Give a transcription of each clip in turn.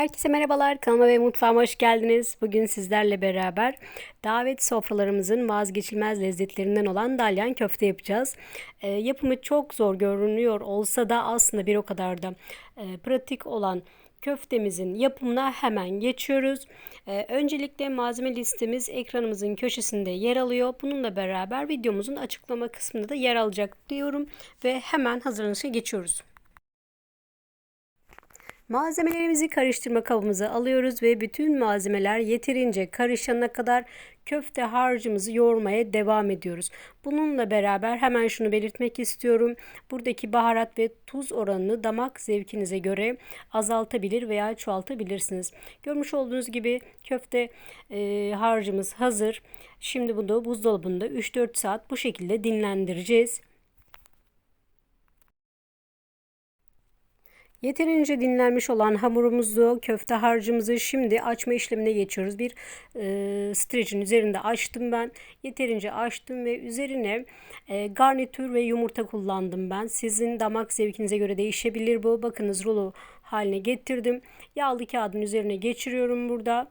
Herkese merhabalar. Kanalıma ve mutfağıma hoş geldiniz. Bugün sizlerle beraber davet sofralarımızın vazgeçilmez lezzetlerinden olan dalyan köfte yapacağız. Ee, yapımı çok zor görünüyor olsa da aslında bir o kadar da e, pratik olan köftemizin yapımına hemen geçiyoruz. Ee, öncelikle malzeme listemiz ekranımızın köşesinde yer alıyor. Bununla beraber videomuzun açıklama kısmında da yer alacak diyorum ve hemen hazırlanışa geçiyoruz. Malzemelerimizi karıştırma kabımıza alıyoruz ve bütün malzemeler yeterince karışana kadar köfte harcımızı yoğurmaya devam ediyoruz. Bununla beraber hemen şunu belirtmek istiyorum. Buradaki baharat ve tuz oranını damak zevkinize göre azaltabilir veya çoğaltabilirsiniz. Görmüş olduğunuz gibi köfte e, harcımız hazır. Şimdi bunu buzdolabında 3-4 saat bu şekilde dinlendireceğiz. Yeterince dinlenmiş olan hamurumuzu, köfte harcımızı şimdi açma işlemine geçiyoruz. Bir e, streçin üzerinde açtım ben. Yeterince açtım ve üzerine e, garnitür ve yumurta kullandım ben. Sizin damak zevkinize göre değişebilir bu. Bakınız rulo haline getirdim. Yağlı kağıdın üzerine geçiriyorum burada.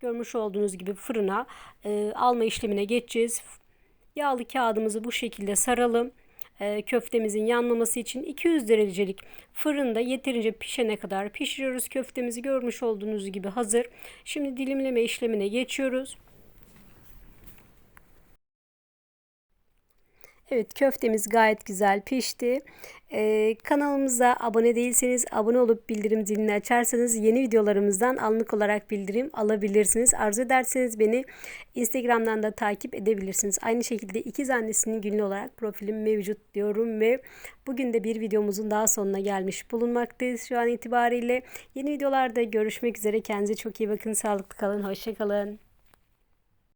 Görmüş olduğunuz gibi fırına e, alma işlemine geçeceğiz. Yağlı kağıdımızı bu şekilde saralım. E, köftemizin yanmaması için 200 derecelik fırında yeterince pişene kadar pişiriyoruz. Köftemizi görmüş olduğunuz gibi hazır. Şimdi dilimleme işlemine geçiyoruz. Evet köftemiz gayet güzel pişti. Ee, kanalımıza abone değilseniz abone olup bildirim zilini açarsanız yeni videolarımızdan anlık olarak bildirim alabilirsiniz. Arzu ederseniz beni Instagram'dan da takip edebilirsiniz. Aynı şekilde ikiz annesinin günlü olarak profilim mevcut diyorum ve bugün de bir videomuzun daha sonuna gelmiş bulunmaktayız şu an itibariyle. Yeni videolarda görüşmek üzere. Kendinize çok iyi bakın. Sağlıklı kalın. Hoşçakalın.